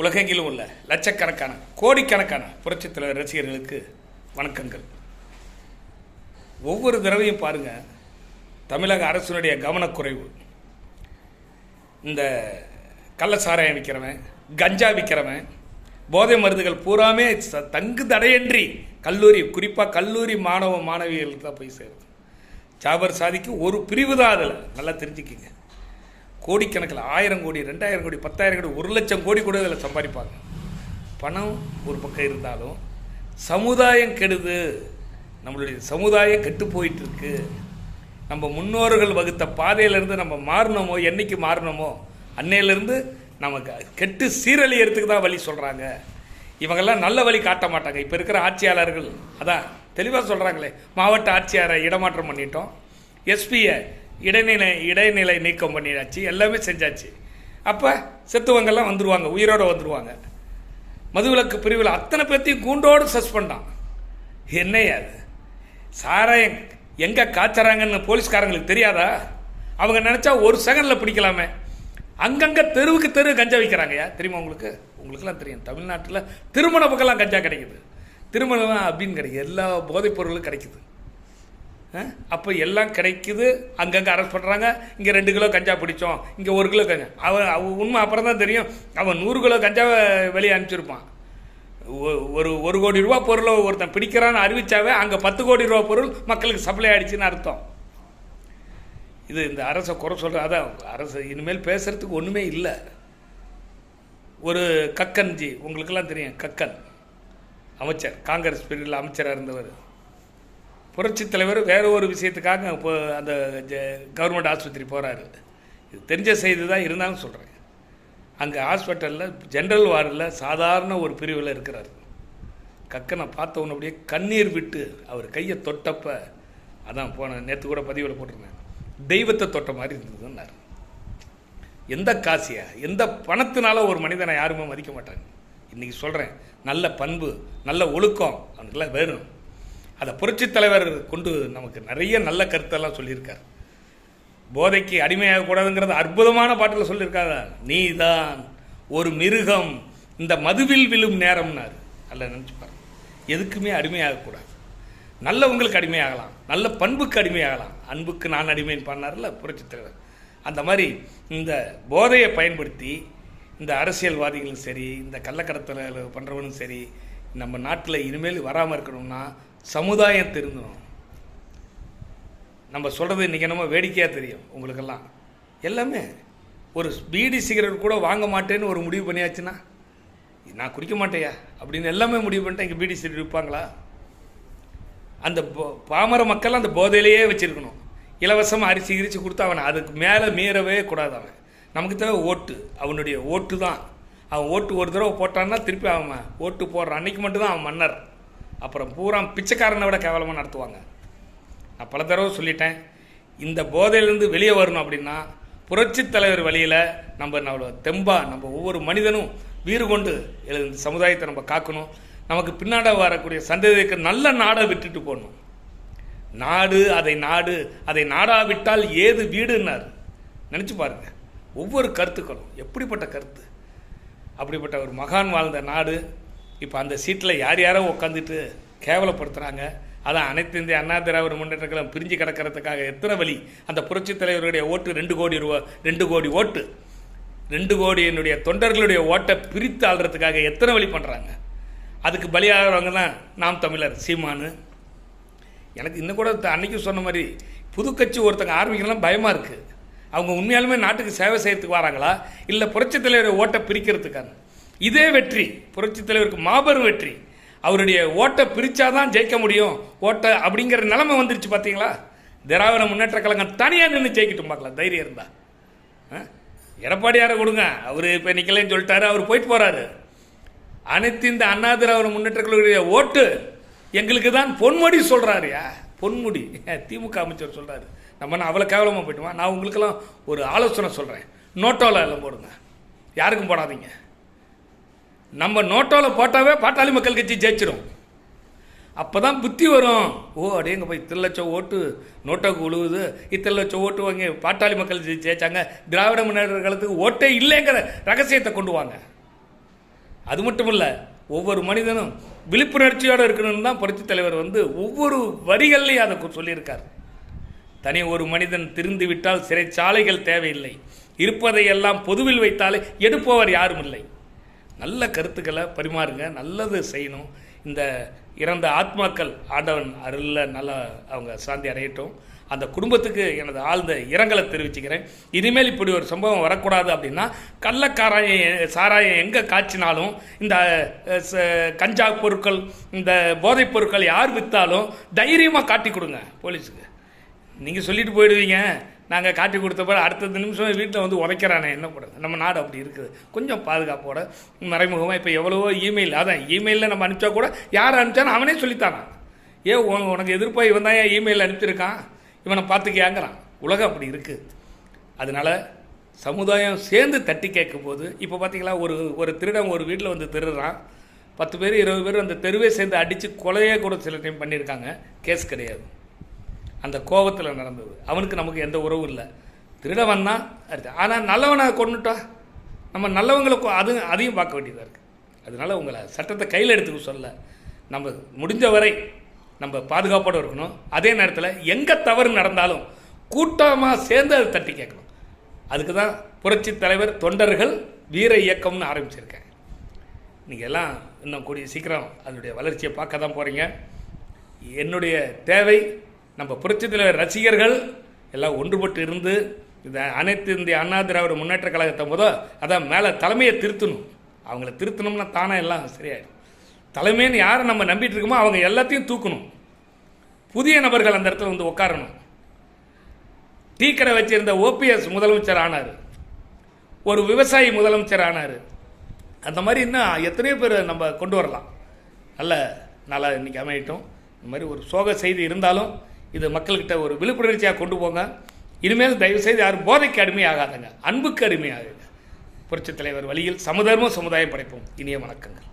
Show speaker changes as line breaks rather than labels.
உலகெங்கிலும் உள்ள லட்சக்கணக்கான கோடிக்கணக்கான புரட்சித் தலைவர் ரசிகர்களுக்கு வணக்கங்கள். ஒவ்வொரு தடவையும் பாருங்க தமிழக அரசினுடைய கவனக்குறைவு. இந்த கள்ள சாராயம் விற்கிறவன் கஞ்சா விற்கிறவன் போதை மருந்துகள் பூராமே ச- தங்கு தடையின்றி கல்லூரி குறிப்பாக கல்லூரி மாணவ மாணவிகளுக்கு தான் போய் சேருது ஜாபர் சாதிக்கு ஒரு பிரிவு தான் அதில். நல்லா தெரிஞ்சுக்கிங்க. கோடிக்கணக்கில் ஆயிரம் கோடி ரெண்டாயிரம் கோடி பத்தாயிரம் கோடி ஒரு லட்சம் கோடி கூட இதில் சம்பாதிப்பாங்க. பணம் ஒரு பக்கம் இருந்தாலும் சமுதாயம் கெடுது. நம்மளுடைய சமுதாயம் கெட்டு போயிட்டு இருக்கு நம்ம முன்னோர்கள் வகுத்த பாதையிலேருந்து நம்ம மாறினோமோ என்னைக்கு மாறினோமோ அன்னையிலேருந்து நமக்கு கெட்டு சீரழியறதுக்கு தான் வழி சொல்கிறாங்க இவங்கெல்லாம் நல்ல வழி காட்ட மாட்டாங்க. இப்போ இருக்கிற ஆட்சியாளர்கள் அதான் தெளிவாக சொல்கிறாங்களே மாவட்ட ஆட்சியாரை இடமாற்றம் பண்ணிட்டோம். எஸ்பியை இடைநிலை இடைநிலை நீக்கம் பண்ணியாச்சு எல்லாமே செஞ்சாச்சு. அப்போ செத்துவங்கெல்லாம் வந்துடுவாங்க உயிரோடு வந்துடுவாங்க மதுவிலக்கு பிரிவில் அத்தனை பேர்த்தையும் கூண்டோடு சஸ்பெண்டான். என்னையா அது சாராயம் எங்கே காய்ச்சறாங்கன்னு போலீஸ்காரங்களுக்கு தெரியாதா? அவங்க நினச்சா ஒரு செகண்டில் பிடிக்கலாமே. அங்கங்கே தெருவுக்கு தெரு கஞ்சா வைக்கிறாங்கய்யா தெரியுமா உங்களுக்கு? உங்களுக்குலாம் தெரியும். தமிழ்நாட்டில் திருமண பக்கம்லாம் கஞ்சா கிடைக்குது. திருமணம் அப்படின்னு கிடைக்குது. எல்லா போதைப் பொருளும் கிடைக்குது. அப்போ எல்லாம் கிடைக்குது. அங்கங்கே அரெஸ்ட் பண்ணுறாங்க இங்கே ரெண்டு கிலோ கஞ்சா பிடிச்சோம். இங்கே ஒரு கிலோ கஞ்சா. அவன் அவன் உண்மை அப்புறம் தான் தெரியும். அவன் நூறு கிலோ கஞ்சாவை வெளியே அனுப்பிச்சிருப்பான். ஒ- ஒரு ஒரு கோடி ரூபா பொருளை ஒருத்தன் பிடிக்கிறான்னு அறிவிச்சாவே அங்கே பத்து கோடி ரூபா பொருள் மக்களுக்கு சப்ளை ஆகிடுச்சின்னு அர்த்தம். இது இந்த அரசை குறை சொல்கிற அதான் அரசு இனிமேல் பேசுகிறதுக்கு ஒன்றுமே இல்லை. ஒரு கக்கன் ஜி உங்களுக்கெல்லாம் தெரியும் கக்கன். அமைச்சர் காங்கிரஸ் பிரிவில் அமைச்சராக இருந்தவர். புரட்சி தலைவர் வேறு ஒரு விஷயத்துக்காக இப்போ அந்த கவர்மெண்ட் ஆஸ்பத்திரி போகிறாரு இது தெரிஞ்ச செய்தி தான் இருந்தாலும் சொல்கிறேன் அங்கே ஹாஸ்பிட்டலில் ஜென்ரல் வார்டில் சாதாரண ஒரு பிரிவில் இருக்கிறார். கக்கனை பார்த்த அப்படியே கண்ணீர் விட்டு அவர் கையை தொட்டப்ப அதான் போன நேற்று கூட பதிவில் போட்டிருந்தேன். தெய்வத்தை தொட்ட மாதிரி இருந்ததுன்னாரு. எந்த காசியா? எந்த பணத்தினால ஒரு மனிதனை யாருமே மதிக்க மாட்டாங்க. இன்றைக்கி சொல்கிறேன் நல்ல பண்பு நல்ல ஒழுக்கம் அவனுக்கெல்லாம் வேணும். அதை புரட்சித் தலைவர் கொண்டு நமக்கு நிறைய நல்ல கருத்தெல்லாம் சொல்லியிருக்கார். போதைக்கு அடிமையாகக்கூடாதுங்கிறது அற்புதமான பாட்டில் சொல்லியிருக்காங்க நீதான் ஒரு மிருகம் இந்த மதுவில் விழும் நேரம்னாரு. நல்லா நினச்சி பாருங்க. எதுக்குமே அடிமையாகக்கூடாது நல்லவங்களுக்கு அடிமையாகலாம் நல்ல பண்புக்கு அடிமையாகலாம். அன்புக்கு நான் அடிமைன்னு பண்ணார்ல புரட்சி தலைவர். அந்த மாதிரி இந்த போதையை பயன்படுத்தி இந்த அரசியல்வாதிகளும் சரி இந்த கள்ளக்கடத்தலை பண்ணுறவனும் சரி நம்ம நாட்டில் இனிமேல் வராமல் இருக்கணும்னா சமுதாயம் திருந்தணும் நம்ம சொல்கிறது இன்றைக்கி என்னமோ வேடிக்கையாக தெரியும் உங்களுக்கெல்லாம். எல்லாமே ஒரு பீடி சிகரெட் கூட வாங்க மாட்டேன்னு ஒரு முடிவு பண்ணியாச்சுன்னா நான் குடிக்க மாட்டேயா? அப்படின்னு எல்லாமே முடிவு பண்ணிட்டேன் இங்கே பீடி சிகரெட் விற்பாங்களா? அந்த போ- பாமர மக்கள் அந்த போதையிலேயே வச்சுருக்கணும். இலவசமாக அரிசி கிரிச்சு கொடுத்தா அவனை அதுக்கு மேலே மீறவே கூடாது அவன். நமக்கு தேவை ஓட்டு. அவனுடைய ஓட்டு தான். அவன் ஓட்டு ஒரு தடவை போட்டான்னா திருப்பி அவன் ஓட்டு போடுற அன்னைக்கு மட்டும்தான் அவன் மன்னர். அப்புறம் பூரா பிச்சைக்காரனை விட கேவலமாக நடத்துவாங்க. நான் பல தடவை சொல்லிட்டேன் இந்த போதையிலேருந்து வெளியே வரணும் அப்படின்னா புரட்சித் தலைவர் வழியில் நம்ம நம்ம தெம்பா நம்ம ஒவ்வொரு மனிதனும் வீறு கொண்டு எழுந்த சமுதாயத்தை நம்ம காக்கணும். நமக்கு பின்னாட வரக்கூடிய சந்ததிக்கு நல்ல நாடை விட்டுட்டு போகணும். நாடு அதை நாடு அதை நாடாவிட்டால் ஏது வீடுன்னார். நினச்சி பாருங்க ஒவ்வொரு கருத்துக்களும் எப்படிப்பட்ட கருத்து? அப்படிப்பட்ட ஒரு மகான் வாழ்ந்த நாடு இப்போ அந்த சீட்டில் யார் யாரோ உட்காந்துட்டு கேவலப்படுத்துகிறாங்க அதான் அனைத்து இந்திய அண்ணா திராவிட முன்னேற்றங்களும் பிரிஞ்சு கிடக்கிறதுக்காக எத்தனை வழி? அந்த புரட்சித் தலைவருடைய ஓட்டு ரெண்டு கோடி ரூபா ரெண்டு கோடி ஓட்டு. ரெண்டு கோடி என்னுடைய தொண்டர்களுடைய ஓட்டை பிரித்து ஆள்றதுக்காக எத்தனை வழி பண்ணுறாங்க அதுக்கு பலியாகிறவங்க தான் நாம் தமிழர் சீமானு. எனக்கு இன்னும் கூட த- அன்னைக்கு சொன்ன மாதிரி புது கட்சி ஒருத்தங்க ஆரம்பிக்கலாம் பயமாக இருக்குது அவங்க உண்மையாலுமே நாட்டுக்கு சேவை செய்யறதுக்கு வராங்களா? இல்லை புரட்சித் தலைவரை ஓட்டை பிரிக்கிறதுக்கான இதே வெற்றி புரட்சித் தலைவருக்கு மாபெரும் வெற்றி. அவருடைய ஓட்டை பிரித்தாதான் ஜெயிக்க முடியும். ஓட்டை அப்படிங்கிற நிலைமை வந்துருச்சு பார்த்தீங்களா திராவிட முன்னேற்ற கழகம் தனியாக நின்று ஜெயிக்கட்டும் பார்க்கலாம் தைரியம் இருந்தா. ஆ? எடப்பாடியாரை கொடுங்க. அவர் இப்போ நிற்கலன்னு சொல்லிட்டாரு அவர் போயிட்டு போகிறாரு அனைத்து இந்த அண்ணா திராவிட முன்னேற்ற கழகத்துடைய ஓட்டு எங்களுக்கு தான் பொன்முடி சொல்கிறாருயா பொன்முடி. திமுக அமைச்சர் சொல்கிறாரு நம்ம அவ்வளோ கேவலமாக போயிட்டுமா? நான் உங்களுக்கெல்லாம் ஒரு ஆலோசனை சொல்கிறேன் நோட்டோவில் எல்லாம் போடுங்க. யாருக்கும் போடாதீங்க. நம்ம நோட்டோவில் போட்டாவே பாட்டாளி மக்கள் கட்சி ஜெயிச்சிடும் அப்போ தான் புத்தி வரும். ஓ அடேங்க போய் இத்தனை லட்சம் ஓட்டு நோட்டோக்கு உழுவுது. இத்தனை லட்சம் ஓட்டு வாங்கி பாட்டாளி மக்கள் ஜெயிச்சாங்க. திராவிட முன்னேற்ற காலத்துக்கு ஓட்டே இல்லைங்கிற ரகசியத்தை கொண்டு வாங்க. அது மட்டும் இல்லை ஒவ்வொரு மனிதனும் விழிப்புணர்ச்சியோடு இருக்கணும்னு தான் புரட்சித் தலைவர் வந்து ஒவ்வொரு வரிகள்லையும் அதை சொல்லியிருக்கார். தனி ஒரு மனிதன் திருந்து விட்டால் சிறைச்சாலைகள் தேவையில்லை. இருப்பதையெல்லாம் பொதுவில் வைத்தாலே எடுப்பவர் யாரும் இல்லை. நல்ல கருத்துக்களை பரிமாறுங்க நல்லது செய்யணும். இந்த இறந்த ஆத்மாக்கள் ஆண்டவன் அருளில் நல்லா அவங்க சாந்தி அடையட்டும். அந்த குடும்பத்துக்கு எனது ஆழ்ந்த இரங்கலை தெரிவிச்சுக்கிறேன். இனிமேல் இப்படி ஒரு சம்பவம் வரக்கூடாது அப்படின்னா கள்ளக்காராயம் சாராயம் எங்கே காய்ச்சினாலும் இந்த ச- கஞ்சா பொருட்கள் இந்த போதைப் பொருட்கள் யார் விற்றாலும் தைரியமாக காட்டி கொடுங்க போலீஸுக்கு. நீங்கள் சொல்லிட்டு போயிடுவீங்க. நாங்கள் காட்டி கொடுத்தப்ப அடுத்த நிமிஷம் வீட்டில் வந்து உதைக்கிறானே என்ன பண்ணுறது நம்ம நாடு அப்படி இருக்குது. கொஞ்சம் பாதுகாப்போட மறைமுகமாக இப்போ எவ்வளவோ இமெயில் அதான் இமெயிலில் நம்ம அனுப்பிச்சா கூட யார் அனுப்பிச்சாலும் அவனே சொல்லித்தானான் ஏ உனக்கு எதிர்ப்பாக இவன் தான் ஏன் இமெயில் அனுப்பிச்சிருக்கான்? இவனை பார்த்துக்கியாங்கிறான். உலகம் அப்படி இருக்குது அதனால் சமுதாயம் சேர்ந்து தட்டி கேட்கும் போது இப்போ பார்த்தீங்களா ஒரு ஒரு திருடன் ஒரு வீட்டில் வந்து திருடுறான். பத்து பேர் இருபது பேர் அந்த தெருவே சேர்ந்து அடித்து கொலையே கூட சில டைம் பண்ணியிருக்காங்க. கேஸ் கிடையாது. அந்த கோபத்தில் நடந்தது. அவனுக்கு நமக்கு எந்த உறவும் இல்லை. திருடவன் தான் அடுத்து ஆனால் நல்லவனை கொண்டுட்டா நம்ம நல்லவங்களை கொ- அது அதையும் பார்க்க வேண்டியதாக இருக்குது அதனால் உங்களை சட்டத்தை கையில் எடுத்துக்க சொல்ல நம்ம முடிஞ்ச வரை நம்ம பாதுகாப்போடு இருக்கணும். அதே நேரத்தில் எங்கே தவறு நடந்தாலும் கூட்டமாக சேர்ந்து அதை தட்டி கேட்கணும். அதுக்கு தான் புரட்சி தலைவர் தொண்டர்கள் வீர இயக்கம்னு ஆரம்பிச்சிருக்கேன் நீங்கள் எல்லாம் இன்னும் கூடிய சீக்கிரம் அதனுடைய வளர்ச்சியை பார்க்க தான் போகிறீங்க என்னுடைய தேவை நம்ம புரட்சித் ரசிகர்கள் எல்லாம் ஒன்றுபட்டு இருந்து இந்த அனைத்து இந்திய அண்ணா திராவிட முன்னேற்ற கழகத்தை முத அதான் மேலே தலைமையை திருத்தணும். அவங்கள திருத்தணும்னா தானே எல்லாம் சரியாயிடும். தலைமைன்னு யாரை நம்ம நம்பிட்டு இருக்கோமோ அவங்க எல்லாத்தையும் தூக்கணும். புதிய நபர்கள் அந்த இடத்துல வந்து உட்காரணும். டீ கடை வச்சிருந்த ஓபிஎஸ் முதலமைச்சர் ஆனார். ஒரு விவசாயி முதலமைச்சர் ஆனார். அந்த மாதிரி இன்னும் எத்தனையோ பேர் நம்ம கொண்டு வரலாம். நல்ல நல்லா இன்னைக்கு அமையட்டும். இந்த மாதிரி ஒரு சோக செய்தி இருந்தாலும் இது மக்கள்கிட்ட ஒரு விழிப்புணர்ச்சியாக கொண்டு போங்க. இனிமேல் தயவு செய்து யாரும் போதைக்கு அடிமையாகாதங்க. அன்புக்கு அடிமையாகுங்க. புரட்சித் தலைவர் வழியில் சமதர்ம சமுதாயம் படைப்போம். இனிய வணக்கங்கள்.